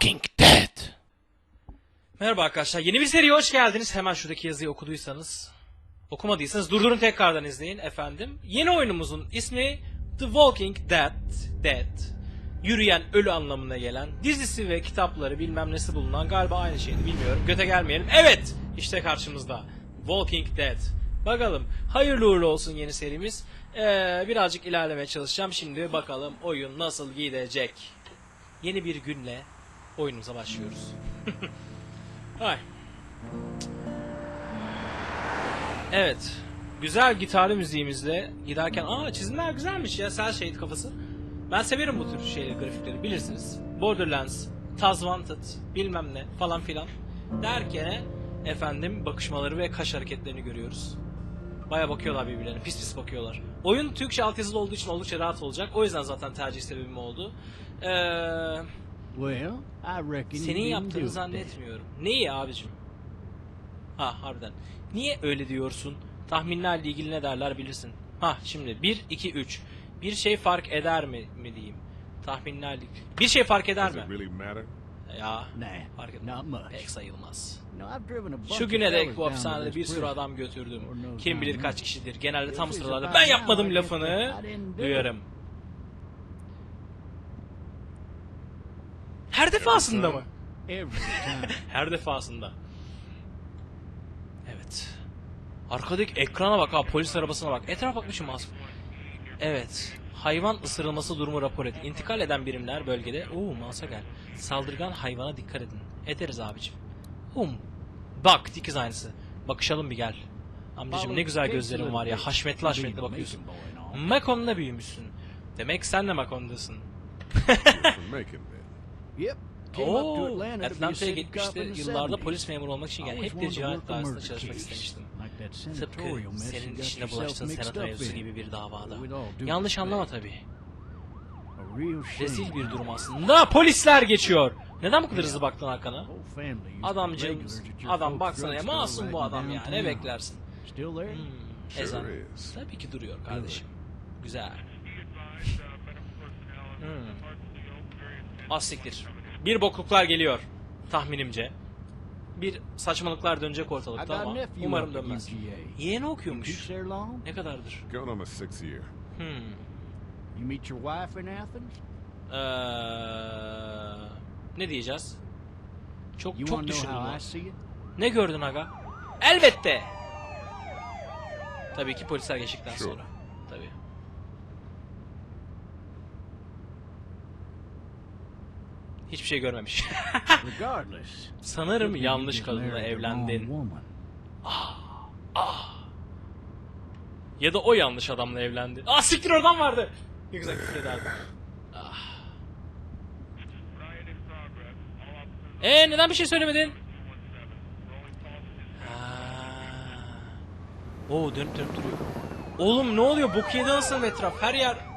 Walking Dead. Merhaba arkadaşlar. Yeni bir seriye hoş geldiniz. Hemen şuradaki yazıyı okuduysanız, okumadıysanız durdurun tekrardan izleyin efendim. Yeni oyunumuzun ismi The Walking Dead. Dead. Yürüyen ölü anlamına gelen dizisi ve kitapları bilmem nesi bulunan galiba aynı şeydi bilmiyorum. Göte gelmeyelim. Evet işte karşımızda Walking Dead. Bakalım hayırlı uğurlu olsun yeni serimiz. Ee, birazcık ilerlemeye çalışacağım. Şimdi bakalım oyun nasıl gidecek. Yeni bir günle oyunumuza başlıyoruz. Hay. Evet. Güzel gitarlı müziğimizle giderken aa çizimler güzelmiş ya sel shade kafası. Ben severim bu tür şeyleri, grafikleri bilirsiniz. Borderlands, Taz Wanted, bilmem ne falan filan derken efendim bakışmaları ve kaş hareketlerini görüyoruz. Baya bakıyorlar birbirlerine, pis pis bakıyorlar. Oyun Türkçe altyazılı olduğu için oldukça rahat olacak. O yüzden zaten tercih sebebim oldu. Eee... Well, I reckon Senin yaptığını zannetmiyorum. Neyi abicim? Ha harbiden. Niye öyle diyorsun? Tahminlerle ilgili ne derler bilirsin. Ha şimdi 1, 2, 3. Bir şey fark eder mi, mi diyeyim? Tahminlerle Bir şey fark eder mi? Ya Nah, fark etmez. Pek sayılmaz. Şu güne dek bu hapishanede bir sürü adam götürdüm. Kim bilir kaç kişidir. Genelde tam sıralarda ben yapmadım lafını duyarım. Her defasında mı? Her defasında. Evet. Arkadaki ekrana bak ha polis arabasına bak. Etrafa bakmışım az. Evet. Hayvan ısırılması durumu rapor et. İntikal eden birimler bölgede. Oo masa gel. Saldırgan hayvana dikkat edin. Ederiz abicim. Um. Bak dikiz aynısı. Bakışalım bir gel. Amcacım ne güzel gözlerin var ya. Haşmetli haşmetli bakıyorsun. Macon'la büyümüşsün. Demek sen de Macon'dasın. Oo, Atlanta'ya gitmişti. Yıllarda 70s. polis memuru olmak için yani hep bir cinayet work a dairesinde murder çalışmak istemiştim. Tıpkı senin işine bulaştığın up mevzusu gibi bir davada. Yanlış anlama tabii. A real shame. Rezil bir durum aslında. Polisler geçiyor. Neden bu kadar hızlı baktın arkana? Adamcım, adam baksana ya masum bu adam ya. Ne beklersin? Hmm, ezan. Tabii ki duruyor kardeşim. Güzel. Hmm. Az siktir. Bir bokluklar geliyor. Tahminimce. Bir saçmalıklar dönecek ortalıkta ama umarım dönmez. UGA. Yeğeni okuyormuş. Ne kadardır? Going on my sixth year. Hmm. You meet your wife in Athens? Ee, ne diyeceğiz? Çok You çok düşündüm. Ne gördün aga? Elbette. Tabii ki polisler geçtikten Sure. sonra. Tabii. Hiçbir şey görmemiş. Sanırım yanlış kadınla evlendin. woman. Ya da o yanlış adamla evlendi. Aa siktir oradan vardı. Ne güzel küfür ederdi. Ah. Ee neden bir şey söylemedin? Oo dönüp dönüp duruyor. Oğlum ne oluyor? Bok yedi anasını etraf. Her yer...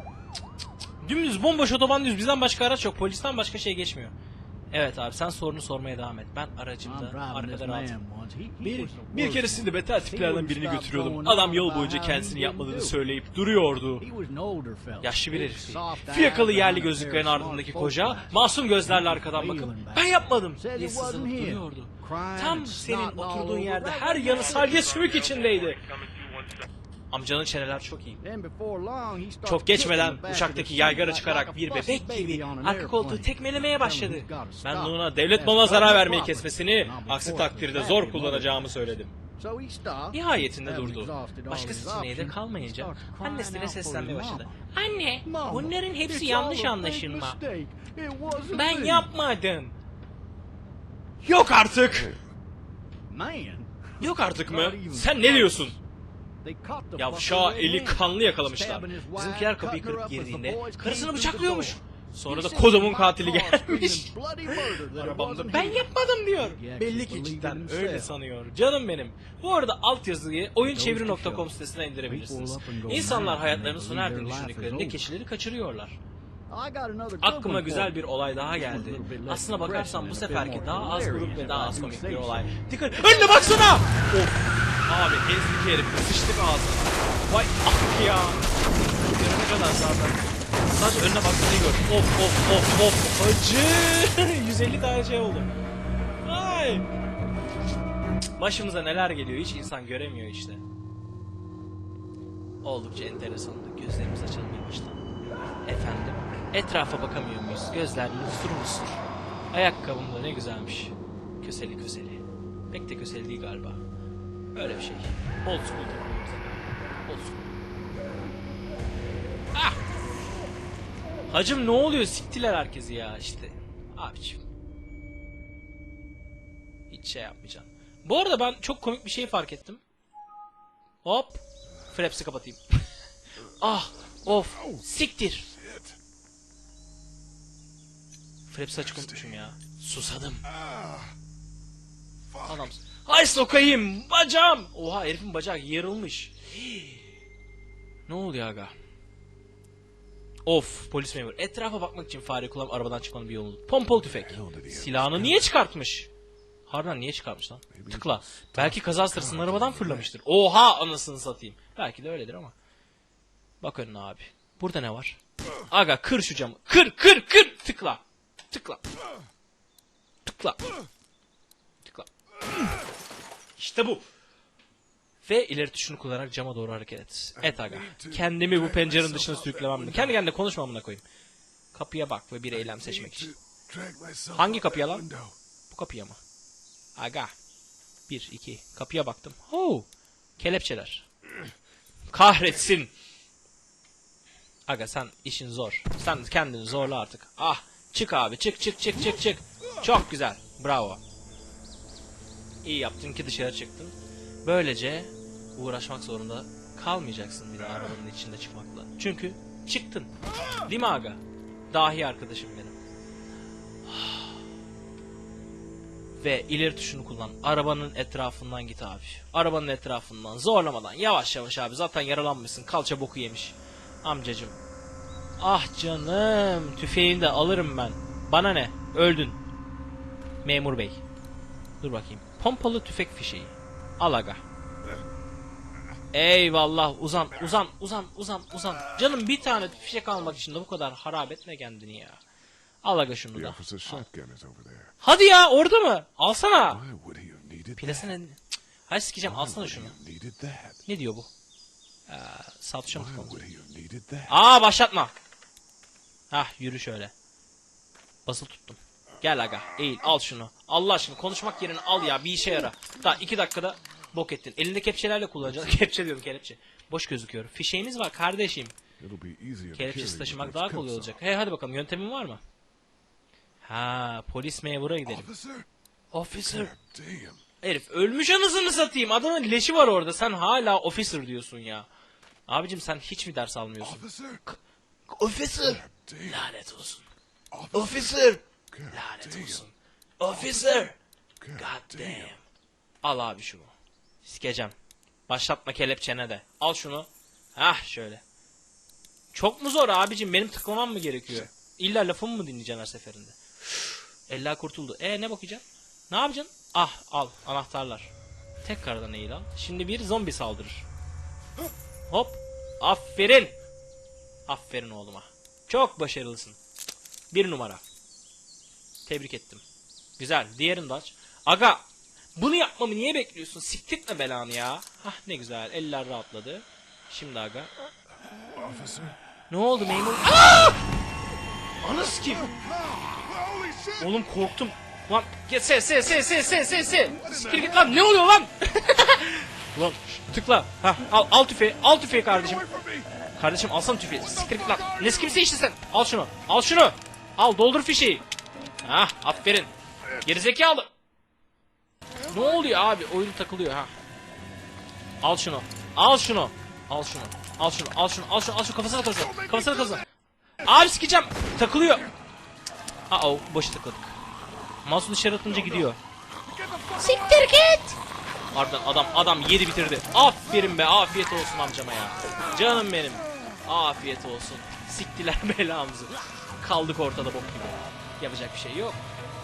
Dümdüz bomboş otoban düz. Bizden başka araç yok. Polisten başka şey geçmiyor. Evet abi sen sorunu sormaya devam et. Ben aracımda arkada rahatım. Bir, bir keresinde beter tiplerden birini götürüyordum. Adam yol boyunca kendisini yapmadığını söyleyip duruyordu. Yaşlı bir Big, herif. soft Fiyakalı yerli gözlüklerin ardındaki koca masum gözlerle arkadan bakıp ben yapmadım diye sızlanıp duruyordu. Tam senin oturduğun yerde her yanı salya sümük içindeydi. Amcanın çeneler çok iyi. Çok geçmeden uçaktaki yaygara çıkarak bir bebek gibi arka koltuğu tekmelemeye başladı. Ben ona devlet malına zarar vermeyi kesmesini, aksi takdirde zor kullanacağımı söyledim. Nihayetinde durdu. Başka seçeneği de kalmayınca annesine seslenmeye başladı. Anne, bunların hepsi yanlış anlaşılma. Ben yapmadım. Yok artık. Yok artık mı? Sen ne diyorsun? Yavşağı eli kanlı yakalamışlar. Bizimkiler kapıyı kırıp girdiğinde karısını bıçaklıyormuş. Sonra da kodumun katili gelmiş. Arabamda ben yapmadım diyor. Belli ki cidden öyle sanıyor. Canım benim. Bu arada altyazıyı oyunçeviri.com sitesinden indirebilirsiniz. İnsanlar they sona erdiğini düşündüklerinde keçileri kaçırıyorlar. Aklıma güzel bir olay daha geldi. Aslına bakarsan bu seferki daha az grup ve daha az komik bir olay. Dikkat! Önüne baksana! Of! Abi ezdik herif. Sıçtık ağzına. Vay ah ya! Görene kadar zaten. Sadece önüne iyi gör. Of of of of. Acı! 150 tane şey oldu. Ay. Başımıza neler geliyor hiç insan göremiyor işte. Oldukça enteresandı. Gözlerimiz açalım yavaştan. Efendim, etrafa bakamıyor muyuz? Gözler musur musur. Ayakkabım da ne güzelmiş. Köseli köseli. Pek de köseli değil galiba. Öyle bir şey. Old school takılıyoruz. Old school. Ah! Hacım ne oluyor? Siktiler herkesi ya işte. Abiciğim. Hiç şey yapmayacağım. Bu arada ben çok komik bir şey fark ettim. Hop. Fraps'i kapatayım. ah. Of. Siktir. Fraps'i açık unutmuşum ya. Susadım. Adam. Hay sokayım. Bacağım. Oha herifin bacağı yarılmış. ne oluyor aga? Of polis memuru. Etrafa bakmak için fare kullanıp arabadan çıkmanın bir yolunu. Pompalı tüfek. Silahını niye çıkartmış? Harbiden niye çıkartmış lan? Tıkla. Belki kaza sırasında arabadan fırlamıştır. Oha anasını satayım. Belki de öyledir ama. Bak önüne abi. Burada ne var? Aga kır şu camı. Kır kır kır. Tıkla. Tıkla. Tıkla. Tıkla. İşte bu. Ve ileri tuşunu kullanarak cama doğru hareket et. Et aga. Kendimi bu pencerenin dışına sürüklemem? Kendi kendine konuşmamına koyayım. Kapıya bak ve bir eylem seçmek için. Hangi kapıya lan? Bu kapıya mı? Aga. Bir, iki. Kapıya baktım. Oh. Kelepçeler. Kahretsin. Aga sen işin zor. Sen kendini zorla artık. Ah. Çık abi. Çık çık çık çık çık. Çok güzel. Bravo. İyi yaptın ki dışarı çıktın. Böylece uğraşmak zorunda kalmayacaksın bir de arabanın içinde çıkmakla. Çünkü çıktın. Değil mi aga? Dahi arkadaşım benim. Ve ileri tuşunu kullan. Arabanın etrafından git abi. Arabanın etrafından zorlamadan yavaş yavaş abi. Zaten yaralanmışsın. Kalça boku yemiş. Amcacım. Ah canım. Tüfeğini de alırım ben. Bana ne? Öldün. Memur bey. Dur bakayım. Pompalı tüfek fişeği. Al aga. Eyvallah uzan uzan uzan uzan uzan. Canım bir tane fişek almak için de bu kadar harap etme kendini ya. Al aga şunu da. there. Hadi ya orada mı? Alsana. Why would he have needed Pilesine... Cık, Hay sikeceğim alsana şunu. Ne diyor bu? Ee, satışım? Aa başlatma. Hah yürü şöyle. Basılı tuttum. Gel aga eğil al şunu. Allah aşkına konuşmak yerine al ya bir işe yara. Daha iki dakikada bok ettin. Elinde kepçelerle kullanacaksın. Kepçe diyorum kelepçe. Boş gözüküyor. Fişeğimiz var kardeşim. Kelepçesi taşımak daha kolay olacak. He hadi bakalım yöntemin var mı? Ha polis memura gidelim. Officer? Herif ölmüş anasını satayım. Adamın leşi var orada. Sen hala officer diyorsun ya. Abicim sen hiç mi ders almıyorsun? Officer? Officer. Lanet olsun. Officer? Lanet olsun. Officer. God damn. Al abi şunu. Sikeceğim. Başlatma kelepçene de. Al şunu. Hah şöyle. Çok mu zor abicim? Benim tıklamam mı gerekiyor? İlla lafımı mı dinleyeceksin her seferinde? Eller kurtuldu. E ne bakacaksın? Ne yapacaksın? Ah al anahtarlar. Tekrardan eğil al. Şimdi bir zombi saldırır. Hop. Aferin. Aferin oğluma. Çok başarılısın. Bir numara. Tebrik ettim. Güzel. Diğerini de aç. Aga. Bunu yapmamı niye bekliyorsun? Siktirtme belanı ya. Hah ne güzel. Eller rahatladı. Şimdi aga. Officer? Ne oldu memur? Anası kim? Oğlum korktum. Lan git se se se se se se se. Siktir git lan ne oluyor lan? lan tıkla. Ha al al tüfeği. Al tüfeği kardeşim. Kardeşim alsana tüfeği. Siktir git lan. Ne kimse işte sen. Al şunu. Al şunu. Al doldur fişeği. Ha aferin. Gerizekalı. Ne oluyor abi? Oyun takılıyor ha. Al şunu. Al şunu. Al şunu. Al şunu. Al şunu. Al şunu. Al şunu. Kafasına kazın. Kafasına kazın. Abi sikeceğim. Takılıyor. Aa boşa tıkladık. Mouse'u dışarı atınca gidiyor. Siktir git. Ardından adam adam yedi bitirdi. Aferin be afiyet olsun amcama ya. Canım benim. Afiyet olsun. Siktiler belamızı. Kaldık ortada bok gibi. Yapacak bir şey yok.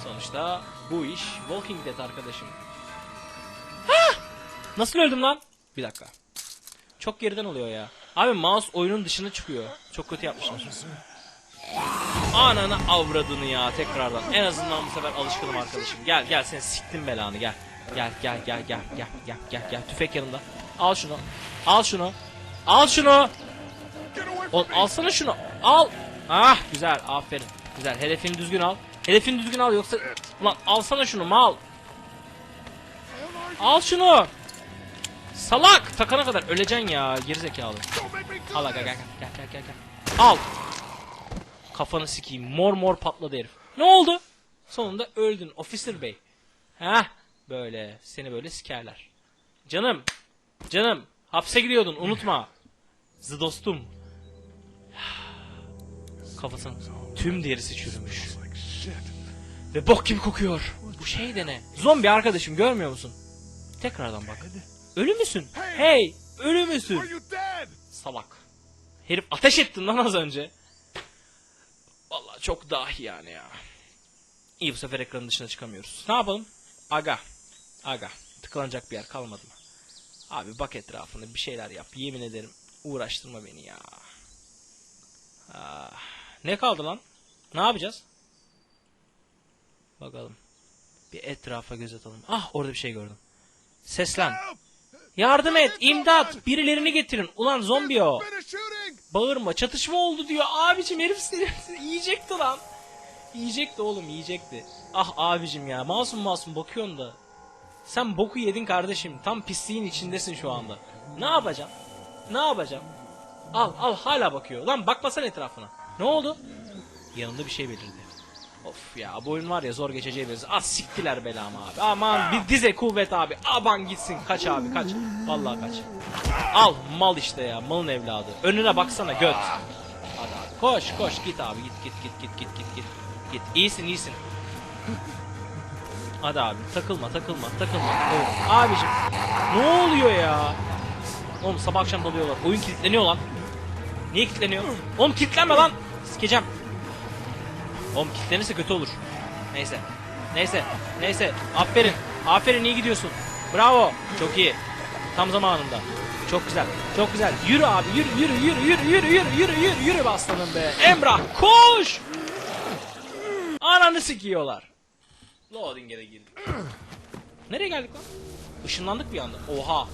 Sonuçta bu iş Walking Dead arkadaşım. Hah! Nasıl öldüm lan? Bir dakika. Çok geriden oluyor ya. Abi mouse oyunun dışına çıkıyor. Çok kötü yapmışlar. Ananı avradını ya tekrardan. En azından bu sefer alışkınım arkadaşım. Gel gel sen siktin belanı gel. Gel gel gel gel gel gel gel gel. Tüfek yanında. Al şunu. Al şunu. Al şunu. Oğlum alsana şunu. Al. Ah güzel aferin. Güzel hedefini düzgün al. Hedefini düzgün al yoksa... Ulan alsana şunu mal. Al şunu. Salak. Takana kadar öleceksin ya gerizekalı. Al gel gel gel gel gel. gel. Al. Kafanı sikeyim. Mor mor patladı herif. Ne oldu? Sonunda öldün officer bey. Heh. Böyle. Seni böyle sikerler. Canım. Canım. Hapse gidiyordun unutma. Zı dostum. Kafasının tüm derisi çürümüş. Ve bok gibi kokuyor. Bu şey de ne? Zombi arkadaşım görmüyor musun? Tekrardan bak. Ölü müsün? Hey! Ölü müsün? Salak. Herif ateş ettin lan az önce. Vallahi çok dahi yani ya. İyi bu sefer ekranın dışına çıkamıyoruz. Ne yapalım? Aga. Aga. Tıklanacak bir yer kalmadı mı? Abi bak etrafında bir şeyler yap. Yemin ederim uğraştırma beni ya. Ah, ne kaldı lan? Ne yapacağız? Bakalım. Bir etrafa göz atalım. Ah orada bir şey gördüm. Seslen. Yardım et, imdat, birilerini getirin. Ulan zombi o. Bağırma, çatışma oldu diyor. Abicim herif seni yiyecekti lan. Yiyecekti oğlum, yiyecekti. Ah abicim ya, masum masum bakıyorsun da. Sen boku yedin kardeşim. Tam pisliğin içindesin şu anda. Ne yapacağım? Ne yapacağım? Al, al hala bakıyor. Lan bakmasan etrafına. Ne oldu? Yanında bir şey belirdi. Of ya bu oyun var ya zor geçeceği benziyor. Az siktiler belamı abi. Aman bir dize kuvvet abi. Aman gitsin kaç abi kaç. Vallahi kaç. Al mal işte ya malın evladı. Önüne baksana göt. Hadi abi koş koş git abi git git git git git git git. Git iyisin iyisin. Hadi abi takılma takılma takılma. Evet. Abicim ne oluyor ya? Oğlum sabah akşam dalıyorlar. Oyun kilitleniyor lan. Niye kilitleniyor? Oğlum kilitlenme lan. Sikeceğim. Oğlum kilitlenirse kötü olur. Neyse. Neyse. Neyse. Aferin. Aferin iyi gidiyorsun. Bravo. Çok iyi. Tam zamanında. Çok güzel. Çok güzel. Yürü abi. Yürü yürü yürü yürü yürü yürü yürü yürü yürü be aslanım be. Emrah koş. Ananı sikiyorlar. Loading'e de girdik. Nereye geldik lan? Işınlandık bir anda. Oha.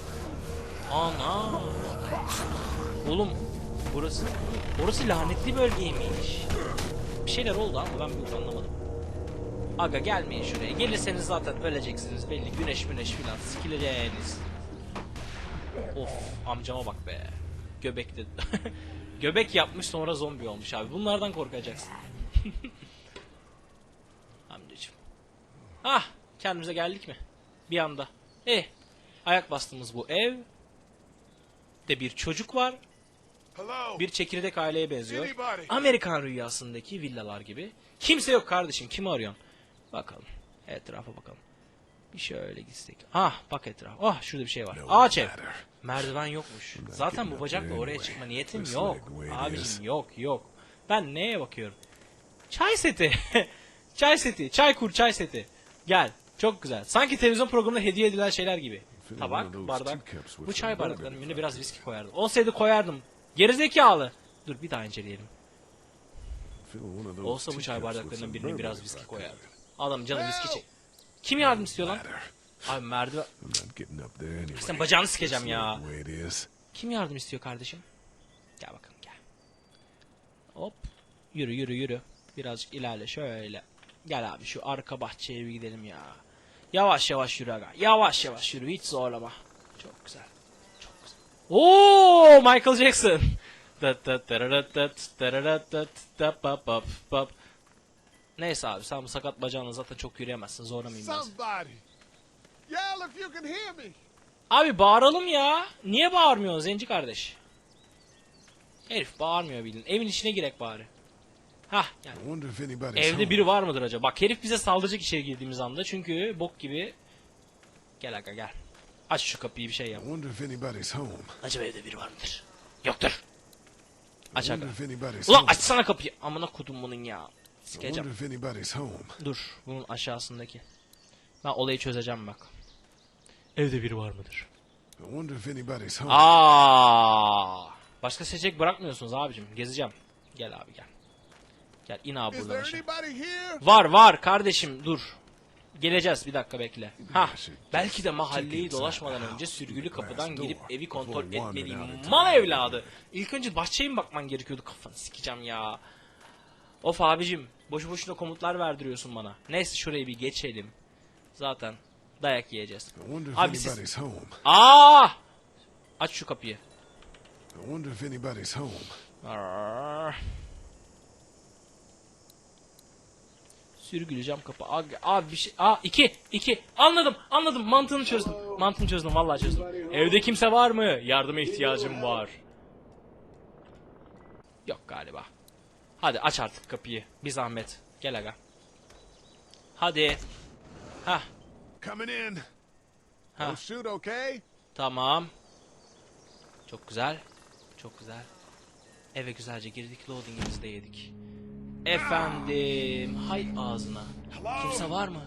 Ana. Oğlum burası burası lanetli bölgeymiş. Bir şeyler oldu ama ben bir anlamadım. Aga gelmeyin şuraya. Gelirseniz zaten öleceksiniz belli. Güneş güneş filan sikileceğiniz. Of amcama bak be. Göbek dedi. Göbek yapmış sonra zombi olmuş abi. Bunlardan korkacaksın. Ah kendimize geldik mi? Bir anda. Eh ayak bastığımız bu ev. De bir çocuk var. Bir çekirdek aileye benziyor. Amerikan rüyasındaki villalar gibi. Kimse yok kardeşim. Kimi arıyorsun? Bakalım. Etrafa bakalım. Bir şöyle gitsek. Ah bak etraf. Ah şurada bir şey var. Ağaç ev. Merdiven yokmuş. Zaten bu bacakla oraya çıkma niyetim yok. Abicim yok yok. Ben neye bakıyorum? Çay seti. çay seti. Çay kur çay seti. Gel. Çok güzel. Sanki televizyon programında hediye edilen şeyler gibi. Tabak, bardak. Bu çay bardaklarının önüne biraz viski koyardım. Olsaydı koyardım. Gerizekalı. Dur bir daha inceleyelim. Olsa bu çay some birine biraz viski could. koyardı. Adam canı viski çek. Kim yardım istiyor lan? Abi merdiven... Sen bacağını sikeceğim ya. Kim yardım istiyor kardeşim? Gel bakalım gel. Hop. Yürü yürü yürü. Birazcık ilerle şöyle. Gel abi şu arka bahçeye bir gidelim ya. Yavaş yavaş yürü aga. Yavaş yavaş yürü hiç zorlama. Çok güzel. Çok güzel. Oo Michael Jackson. Neyse abi sen bu sakat bacağınla zaten çok yürüyemezsin zorlamayayım ben seni. Abi bağıralım ya. Niye bağırmıyorsun zenci kardeş? Herif bağırmıyor bildiğin. Evin içine girek bari. Hah yani. Evde biri var mıdır acaba? Bak herif bize saldıracak içeri girdiğimiz anda. Çünkü bok gibi. Gel aga gel. Aç şu kapıyı bir şey yap. Acaba evde biri var mıdır? Yoktur. Aç aga. Ulan açsana kapıyı. Amına kodum bunun ya. Sikeceğim. Dur. Bunun aşağısındaki. Ben olayı çözeceğim bak. Evde biri var mıdır? Aa! Başka seçenek bırakmıyorsunuz abicim. Gezeceğim. Gel abi gel. Gel in abi buradan aşağı. Var var kardeşim dur. Geleceğiz bir dakika bekle. Ha belki de mahalleyi dolaşmadan önce sürgülü kapıdan girip evi kontrol etmeliyim. Mal evladı. İlk önce bahçeye mi bakman gerekiyordu kafanı sikeceğim ya. Of abicim boşu boşuna komutlar verdiriyorsun bana. Neyse şurayı bir geçelim. Zaten dayak yiyeceğiz. Abi siz... Aa! Aç şu kapıyı. I wonder if anybody's home. Arr. Sürgülü cam kapı. Abi, abi bir şey. Aa iki. iki. Anladım. Anladım. Mantığını çözdüm. Mantığını çözdüm. Vallahi çözdüm. Evde kimse var mı? Yardıma ihtiyacım var. Yok galiba. Hadi aç artık kapıyı. Bir zahmet. Gel aga. Hadi. Hah. Coming in. Ha. Don't shoot, okay? Tamam. Çok güzel. Çok güzel. Eve güzelce girdik. Loading'imizi de yedik. Efendim. Hay ağzına. Kimse var mı?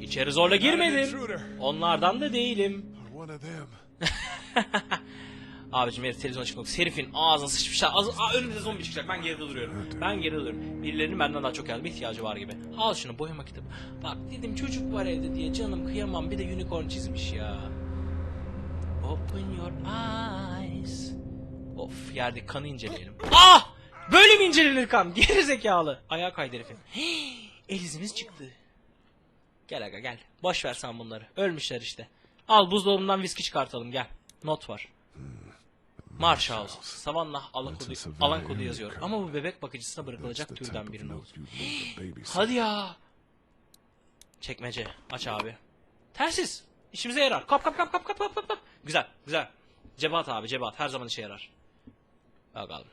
İçeri zorla girmedim. Onlardan da değilim. Abicim herif televizyona çıkmak. Herifin ağzına sıçmış. Ağzı, aa, önümde zombi çıkacak. Ben geride duruyorum. Ben geride duruyorum. Birilerinin benden daha çok yardıma ihtiyacı var gibi. Al şunu boyama kitabı. Bak dedim çocuk var evde diye canım kıyamam. Bir de unicorn çizmiş ya. Open your eyes. Of yerde kanı inceleyelim. Ah! Böyle mi incelenir kan? Geri zekalı. Ayağa kaydı herifin. El izimiz çıktı. Gel aga gel. Boş ver sen bunları. Ölmüşler işte. Al buzdolabından viski çıkartalım gel. Not var. Marshall. Savannah alan kodu, alan kodu yazıyor. Ama bu bebek bakıcısına bırakılacak türden birine baby Hadi ya. Çekmece. Aç abi. Tersiz. İşimize yarar. Kap kap kap kap kap kap kap. Güzel güzel. Cebe at abi cebe at. Her zaman işe yarar. Bakalım.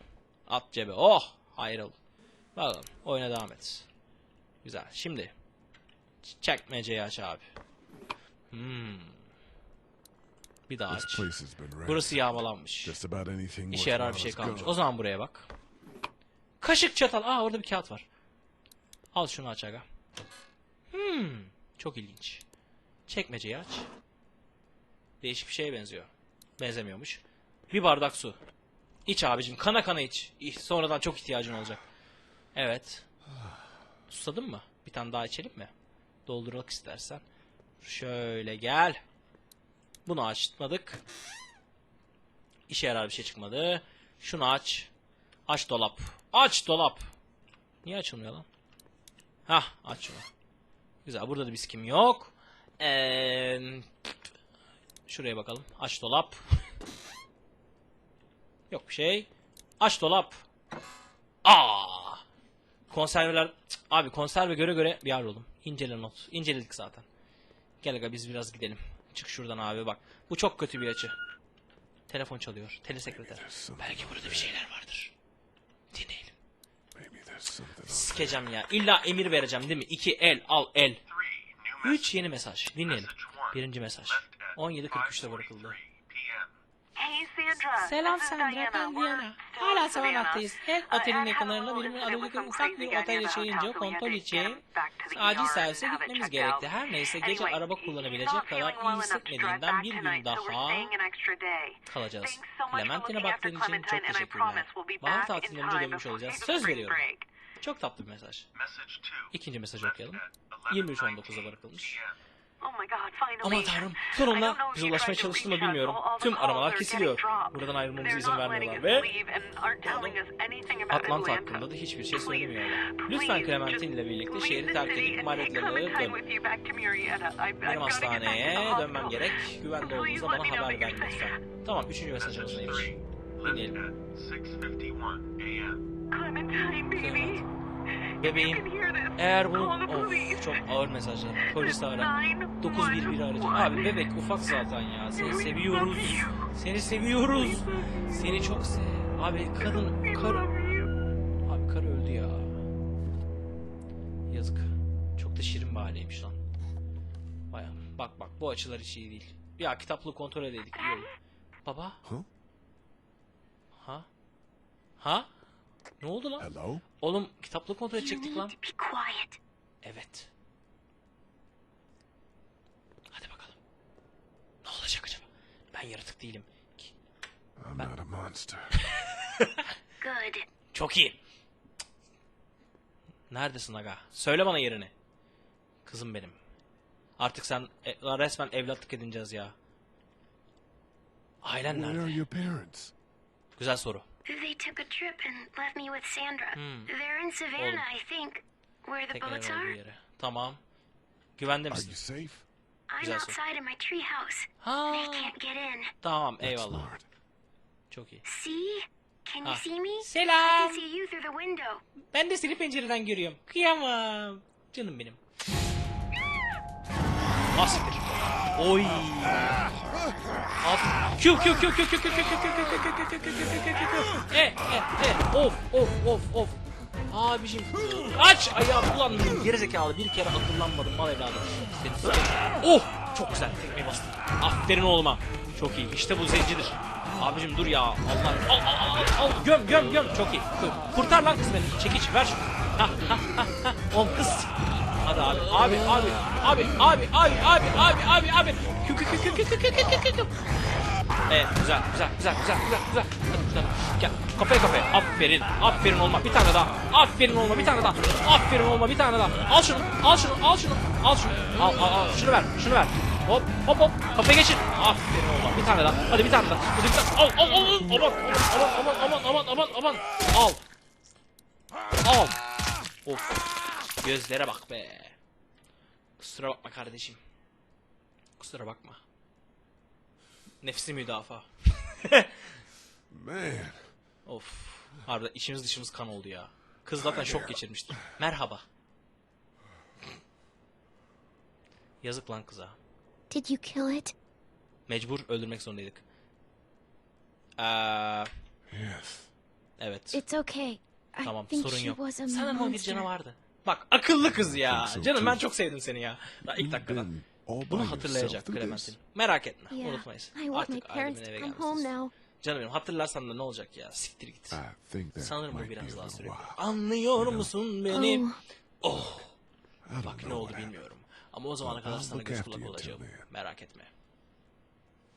At cebe. Oh. Hayır oldu. Bakalım. Oyuna devam et. Güzel. Şimdi. Çekmeceyi aç abi. Hmm. Bir daha aç. Burası yağmalanmış. İşe yarar bir şey kalmış. O zaman buraya bak. Kaşık çatal. Aa orada bir kağıt var. Al şunu aç aga. Hmm, çok ilginç. Çekmeceyi aç. Değişik bir şeye benziyor. Benzemiyormuş. Bir bardak su. İç abicim. Kana kana iç. Sonradan çok ihtiyacın olacak. Evet. Susadın mı? Bir tane daha içelim mi? Doldurmak istersen. Şöyle gel. Bunu açmadık. İşe yarar bir şey çıkmadı. Şunu aç. Aç dolap. Aç dolap. Niye açılmıyor lan? Hah aç şunu. Güzel burada da bir sikim yok. Ee, şuraya bakalım. Aç dolap. yok bir şey. Aç dolap. Aa! Konserveler Cık, abi konserve göre göre bir yer oğlum. İncele not. İnceledik zaten. Gel aga biz biraz gidelim. Çık şuradan abi bak. Bu çok kötü bir açı. Telefon çalıyor. Telesekreter. Belki burada bir şeyler vardır. Dinleyelim. Sikeceğim ya. İlla emir vereceğim değil mi? İki el al el. Üç yeni mesaj. Dinleyelim. Birinci mesaj. 17.43'te bırakıldı. Hey. Selam Sandra, ben Diana. Hala Savannah'tayız. Savannah. Her otelin yakınlarında birimin some ufak bir otel yaşayınca the acil ER servise gitmemiz gerekti. Her neyse gece araba kullanabilecek kadar iyi hissetmediğinden bir gün daha kalacağız. Thanks so much for Clementine looking after baktığın için çok teşekkürler. Bahar time dönmüş olacağız. Söz veriyorum. Çok tatlı bir mesaj. İkinci mesajı okuyalım. 23.19'a bırakılmış. Oh my god, finally. Aman tanrım I sonunda don't know if bize ulaşmaya tried to çalıştı mı reach us. bilmiyorum. Tüm aramalar kesiliyor. Buradan ayrılmamıza izin vermiyorlar ve Atlanta hakkında da hiçbir şey Please, söylemiyorlar. please, Lütfen Clementine ile birlikte leave şehri terk edip Clementine dön. Benim hastaneye dönmem gerek. Güvende Please olduğunuzda bana haber verin lütfen. Tamam üçüncü mesajımız neymiş? Dinleyelim. Left at 6:51 a.m. Clementine, baby. Bebeğim eğer the Of çok ağır mesajlar. Polis ara. Nine, 911 one, aracı. one. Abi bebek ufak zaten ya. Seni seviyoruz. Seni seviyoruz. Seni çok sev. Abi kadın you. Abi karı öldü ya. Yazık. Çok da şirin bir aileymiş lan. Baya bak bak bu açılar hiç iyi değil. Ya kitaplığı kontrol olur. Baba? Huh? Ha? Ha? Ne oldu lan? Hello? Oğlum kitaplığı kontrol edecektik lan. Be quiet. Evet. Hadi bakalım. Ne olacak acaba? Ben yaratık değilim. I'm not a monster. Good. Çok iyi. Neredesin aga? Söyle bana yerini. Kızım benim. Artık sen e, resmen evlatlık edineceğiz ya. Ailen Where are nerede? your parents? Güzel soru. They took a trip and left me with Sandra. Hmm. They're in Savannah, I think. Where the boats are? yere. Tamam. Güvende Are misin? you safe? I'm Güzel outside in my treehouse. Ha. They can't get in. Tamam eyvallah. Çok iyi. See? Can you Ah. see me? I Selam. can see you through the window. Ben de seni pencereden görüyorum. Kıyamam. Canım benim. Asiktir. Oy. Kü kü kü kü kü kü kü kü kü kü kü kü kü kü kü kü kü. E e e. Of of of of. Abicim. Aç ayağım ulan benim gerizekalı bir kere akıllanmadım mal evladım. Seni. Oh çok güzel tekmeyi bastım. Aferin oğluma. Çok iyi işte bu zencidir. Abicim dur ya Allah. Al al al al göm göm göm çok iyi. Kurtar lan kız beni. Çekiç ver. Ha ha ha ha. Oğlum kız. Hadi abi abi abi abi abi abi abi abi abi abi. Kü kü kü kü kü kü kü kü kü. Evet güzel güzel güzel güzel güzel güzel. Hadi güzel. Gel kafaya kafaya. Aferin aferin olma bir tane daha. Aferin olma bir tane daha. Aferin olma bir tane daha. Al şunu al şunu al şunu al şunu. Al al al şunu ver şunu ver. Hop hop hop kafaya geçir. Aferin olma bir tane daha. Hadi bir tane daha. Hadi bir tane. Al al. al. Aman aman aman aman aman aman aman. Al. Al. Of. Gözlere bak be. Kusura bakma kardeşim. Kusura bakma. Nefsi müdafaa. Man, Of. Harbiden içimiz dışımız kan oldu ya. Kız zaten şok geçirmişti. Merhaba. Yazık lan kıza. Did you kill it? Mecbur öldürmek zorundaydık. Ee, yes. evet. It's okay. I Tamam think sorun she yok. was a bir monster. canavardı. Bak akıllı kız ya. Canım ben çok sevdim seni ya. Daha ilk dakikadan. Bunu hatırlayacak Clementine. Merak etme. Yeah. Unutmayız. Artık ailemin eve gelmişsiniz. Canım benim hatırlarsan da ne olacak ya? Siktir git. Sanırım bu biraz daha while. Anlıyor musun beni? Oh, Oh. Bak ne oldu bilmiyorum. Ama o zamana kadar sana göz kulak olacağım. Merak etme.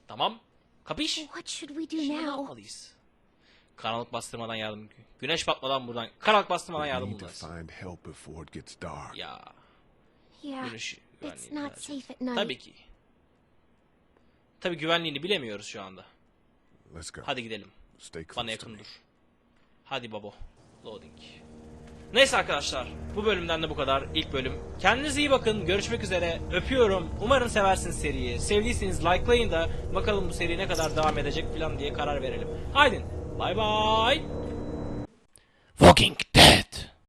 Tamam. Kapış? what should we do Şimdi ne now? yapmalıyız? Karanlık bastırmadan yardım. Güneş batmadan buradan. Karanlık bastırmadan yardım need to bulmalıyız. find help before it gets dark. Ya. Yeah, Güneş it's not safe at night. Tabii ki. Tabii güvenliğini bilemiyoruz şu anda. Let's go. Hadi gidelim. Stay Bana close to yakın dur. Hadi babo. Loading. Neyse arkadaşlar. Bu bölümden de bu kadar. İlk bölüm. Kendinize iyi bakın. Görüşmek üzere. Öpüyorum. Umarım seversiniz seriyi. Sevdiyseniz likelayın da bakalım bu seri ne kadar devam edecek falan diye karar verelim. Haydi. バイバーイ Fucking